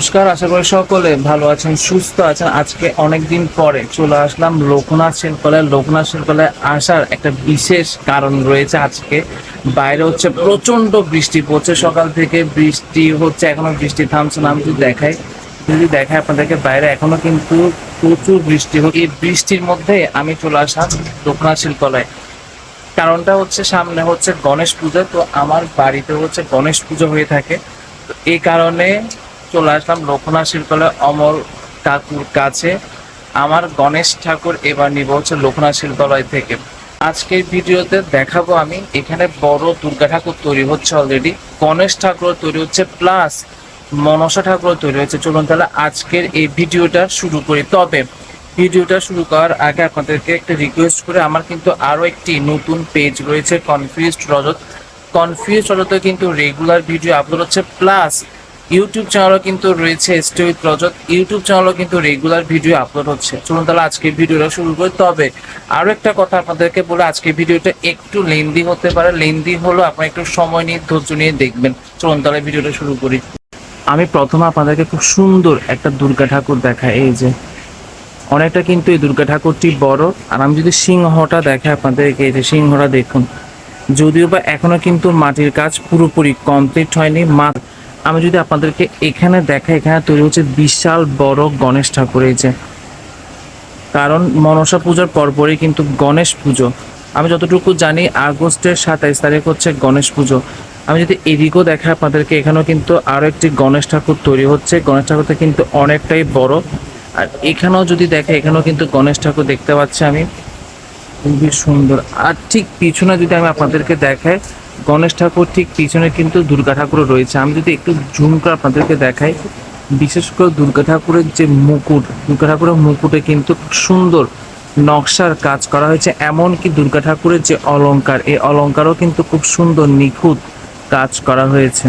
নমস্কার, আশা করি সকলে ভালো আছেন, সুস্থ আছেন। আজকে অনেক দিন পরে চলে আসলাম লোকনাথ শিল্পালয়। লোকনাথ শিল্পালয়ে আসার একটা বিশেষ কারণ রয়েছে আজকে। বাইরে হচ্ছে প্রচণ্ড বৃষ্টি, পড়ছে সকাল থেকে। বৃষ্টি হচ্ছে, এখনও বৃষ্টি থামছে না। আমি যদি দেখাই যদি দেখাই আপনাদেরকে বাইরে, এখনও কিন্তু প্রচুর বৃষ্টি হচ্ছে। এই বৃষ্টির মধ্যে আমি চলে আসলাম লোকনাথ শিল্পালয়। কারণটা হচ্ছে, সামনে হচ্ছে গণেশ পুজো। তো আমার বাড়িতে হচ্ছে গণেশ পুজো হয়ে থাকে। এই কারণে চলে আসলাম লোকনাথ শিল্পালয় অমর কাকুর কাছে। আমার গণেশ ঠাকুর এবার নিব হচ্ছে লোকনাথ শিল্পালয় থেকে। আজকের ভিডিওতে দেখাবো আমি, এখানে বড় দুর্গা ঠাকুর তৈরি হচ্ছে অলরেডি গণেশ ঠাকুর তৈরি হচ্ছে প্লাস মনসা ঠাকুর তৈরি হচ্ছে। চলুন তাহলে আজকের এই ভিডিওটা শুরু করি। তবে ভিডিওটা শুরু করার আগে আপনাদেরকে একটা রিকোয়েস্ট করে, আমার কিন্তু আরও একটি নতুন পেজ রয়েছে কনফিউজড রজত কনফিউজ রজতে কিন্তু রেগুলার ভিডিও আপলোড হচ্ছে প্লাস ইউটিউব চ্যানেলও কিন্তু রয়েছে স্টে উইথ রজত ইউটিউব চ্যানেলও কিন্তু রেগুলার ভিডিও আপলোড হচ্ছে। চলুন তাহলে আজকে ভিডিওটা শুরু করি। তবে আরও একটা কথা আপনাদেরকে বলে আজকে ভিডিওটা একটু লেন্দি হতে পারে। লেন্দি হলো আপনারা একটু সময় নিয়ে, ধৈর্য নিয়ে দেখবেন। চলুন তাহলে ভিডিওটা শুরু করি। আমি প্রথমে আপনাদেরকে খুব সুন্দর একটা দুর্গা ঠাকুর দেখাই। এই যে, অনেকটা কিন্তু এই দুর্গা ঠাকুরটি বড়। আর আমি যদি সিংহটা দেখাই আপনাদেরকে, এই যে সিংহটা দেখুন। যদিও বা এখনও কিন্তু মাটির কাজ পুরোপুরি কমপ্লিট হয়নি। মা আমি যদি আপনাদেরকে এখানে দেখাই, এখানে তৈরি হচ্ছে বিশাল বড় গণেশ ঠাকুর, এই যে। কারণ মনসা পূজার পরপরই কিন্তু গণেশ পুজো। আমি যতটুকু জানি, আগস্টের সাতাইশ তারিখ হচ্ছে গণেশ পুজো। আমি যদি এদিকেও দেখাই আপনাদেরকে, এখানেও কিন্তু আরও একটি গণেশ ঠাকুর তৈরি হচ্ছে। গণেশ ঠাকুরটা কিন্তু অনেকটাই বড়। আর এখানেও যদি দেখে, এখানেও কিন্তু গণেশ ঠাকুর দেখতে পাচ্ছি আমি। খুবই সুন্দর। আর ঠিক পিছনে যদি আমি আপনাদেরকে দেখাই গণেশ ঠাকুর ঠিক পিছনে কিন্তু দুর্গা ঠাকুরও রয়েছে। আমি যদি একটু জুম করে আপনাদেরকে দেখাই, বিশেষ করে দুর্গা ঠাকুরের যে মুকুট, দুর্গা ঠাকুরের মুকুটে কিন্তু সুন্দর নকশার কাজ করা হয়েছে, এমনকি দুর্গা ঠাকুরের যে অলঙ্কার, এই অলঙ্কারও কিন্তু খুব সুন্দর নিখুঁত কাজ করা হয়েছে।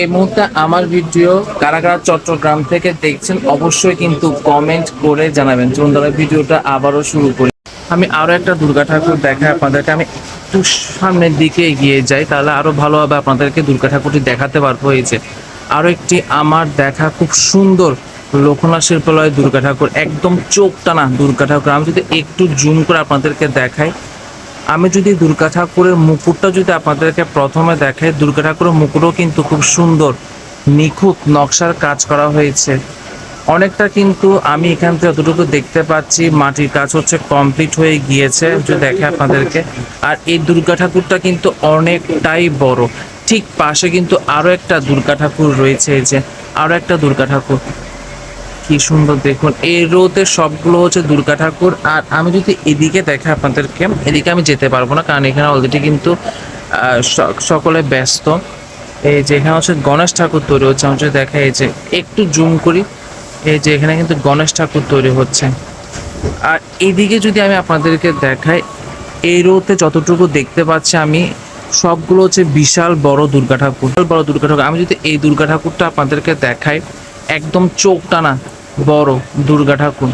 এই মুহূর্তে আমার ভিডিও কারা কারা চট্টগ্রাম থেকে দেখছেন, অবশ্যই কিন্তু কমেন্ট করে জানাবেন। চলুন ভিডিওটা আবারও শুরু করি। আমি আরও একটা দুর্গা ঠাকুর দেখাই আপনাদেরকে। আমি একটু সামনের দিকে এগিয়ে যাই, তাহলে আরও ভালোভাবে আপনাদেরকে দুর্গা ঠাকুরটি দেখাতে পারব। এই যে, আরও একটি আমার দেখা খুব সুন্দর লোকনাথ শিল্পালয় দুর্গা ঠাকুর। একদম চোখ টানা দুর্গা ঠাকুর। আমি যদি একটু জুম করে আপনাদেরকে দেখাই, আমি যদি দুর্গা ঠাকুরের মুকুটটা যদি আপনাদেরকে প্রথমে দেখাই, দুর্গা ঠাকুরের মুকুটও কিন্তু খুব সুন্দর, নিখুঁত নকশার কাজ করা হয়েছে। অনেকটা কিন্তু আমি এখান থেকে যতটুকু দেখতে পাচ্ছি, মাটির কাজ হচ্ছে কমপ্লিট হয়ে গিয়েছে যদি দেখে আপনাদেরকে। আর এই দুর্গা ঠাকুরটা কিন্তু অনেকটাই বড়। ঠিক পাশে কিন্তু আরও একটা দুর্গা ঠাকুর রয়েছে, এই যে আরও একটা দুর্গা ঠাকুর। কি সুন্দর দেখুন, এই রোতে সবগুলো হচ্ছে দুর্গা ঠাকুর। আর আমি যদি এদিকে দেখে আপনাদেরকে, এদিকে আমি যেতে পারব না, কারণ এখানে অলরেডি কিন্তু সকলে ব্যস্ত। এই যে এখানে হচ্ছে গণেশ ঠাকুর তৈরি হচ্ছে, আমি যদি দেখা এই যে একটু জুম করি। এই যে এখানে কিন্তু গণেশ ঠাকুর তৈরি হচ্ছে। আর এদিকে যদি আমি আপনাদেরকে দেখাই, এই রোতে যতটুকু দেখতে পাচ্ছি আমি, সবগুলো হচ্ছে বিশাল বড় দুর্গা ঠাকুর। বড় দুর্গা ঠাকুর। আমি যদি এই দুর্গা ঠাকুরটা আপনাদেরকে দেখাই, একদম চোখ টানা বড় দুর্গা ঠাকুর।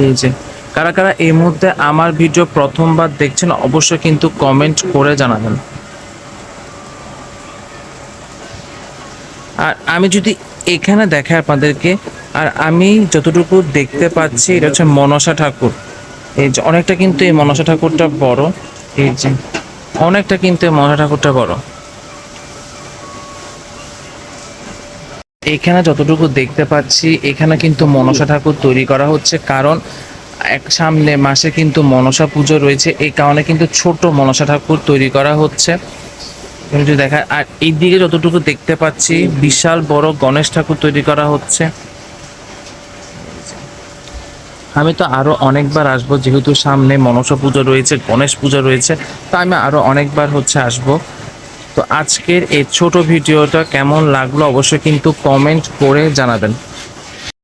এই যে, কারা কারা এই মুহূর্তে আমার ভিডিও প্রথমবার দেখছেন, অবশ্যই কিন্তু কমেন্ট করে জানাবেন। আর আমি যদি এখানে দেখাই আপনাদেরকে, আর আমি যতটুকু দেখতে পাচ্ছি, এটা হচ্ছে মনসা ঠাকুর। এই যে অনেকটা কিন্তু এই মনসা ঠাকুরটা বড়। এই যে অনেকটা কিন্তু এই মনসা ঠাকুরটা বড়। এখানে যতটুকু দেখতে পাচ্ছি, এখানে কিন্তু মনসা ঠাকুর তৈরি করা হচ্ছে। কারণ, এক সামনে মাসে কিন্তু মনসা পুজো রয়েছে। এই কারণে কিন্তু ছোট মনসা ঠাকুর তৈরি করা হচ্ছে। যদি দেখা, আর এইদিকে যতটুকু দেখতে পাচ্ছি, বিশাল বড় গণেশ ঠাকুর তৈরি করা হচ্ছে। আমি তো আরও অনেকবার আসব, যেহেতু সামনে মনসা পুজো রয়েছে, গণেশ পুজো রয়েছে, তো আমি আরও অনেকবার হচ্ছে আসব। তো আজকের এই ছোট ভিডিওটা কেমন লাগল, অবশ্যই কিন্তু কমেন্ট করে জানাবেন।